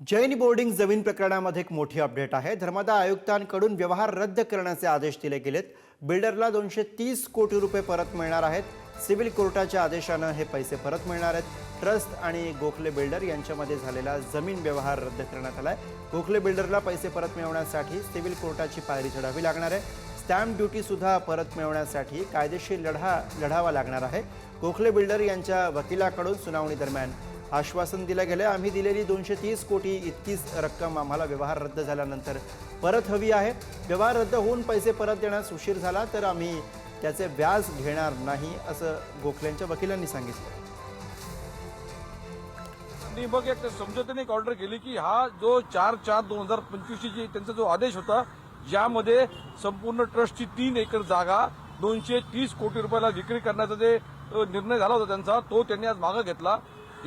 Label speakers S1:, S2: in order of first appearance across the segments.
S1: Jain boarding जमीन प्रकरणामध्ये एक मोठी अपडेट आहे. धर्मादाय आयुक्तांकडून व्यवहार रद्द करण्याचे आदेश दिले गेलेत. बिल्डरला दोनशे तीस कोटी रुपये परत मिळणार आहेत. सिव्हिल कोर्टाच्या आदेशानं हे पैसे परत मिळणार आहेत. ट्रस्ट आणि गोखले बिल्डर यांच्यामध्ये झालेला जमीन व्यवहार रद्द करण्यात आलाय. गोखले बिल्डरला पैसे परत मिळवण्यासाठी सिव्हिल कोर्टाची पायरी चढावी लागणार आहे. स्टॅम्प ड्युटी सुद्धा परत मिळवण्यासाठी कायदेशीर लढा लढावा लागणार आहे. गोखले बिल्डर यांच्या वकिलाकडून सुनावणी दरम्यान आश्वासन दिलं गेलं आम्ही दिलेली दोनशे तीस कोटी इतकीच रक्कम आम्हाला व्यवहार रद्द झाल्यानंतर परत हवी आहे. व्यवहार रद्द होऊन पैसे परत देण्यास उशीर झाला तर आम्ही त्याचे व्याज घेणार नाही असं गोखलेंच्या वकिलांनी सांगितलं.
S2: मी मग एक समझोत्याने एक ऑर्डर केली की हा जो चार चार दोन हजार पंचवीसची जी त्यांचा जो आदेश होता ज्यामध्ये संपूर्ण ट्रस्टची तीन एकर जागा दोनशे तीस कोटी रुपयाला विक्री करण्याचा जे निर्णय झाला होता त्यांचा तो त्यांनी आज मागं घेतला.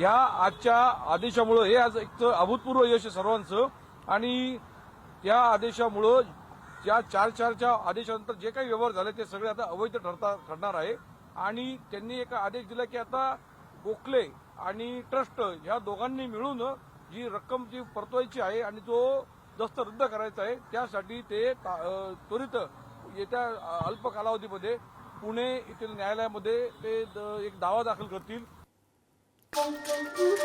S2: या आजच्या आदेशामुळं हे आज एक तर अभूतपूर्व यश आहे सर्वांचं. आणि त्या आदेशामुळं या चार चारच्या आदेशानंतर जे काही व्यवहार झाले ते सगळे आता अवैध ठरता ठरणार आहे. आणि त्यांनी एक आदेश दिला की आता गोखले आणि ट्रस्ट ह्या दोघांनी मिळून जी रक्कम जी परतवायची आहे आणि जो दस्त रद्द करायचा आहे त्यासाठी ते त्वरित येत्या अल्प कालावधीमध्ये पुणे येथील न्यायालयामध्ये ते द- एक दावा दाखल करतील. Música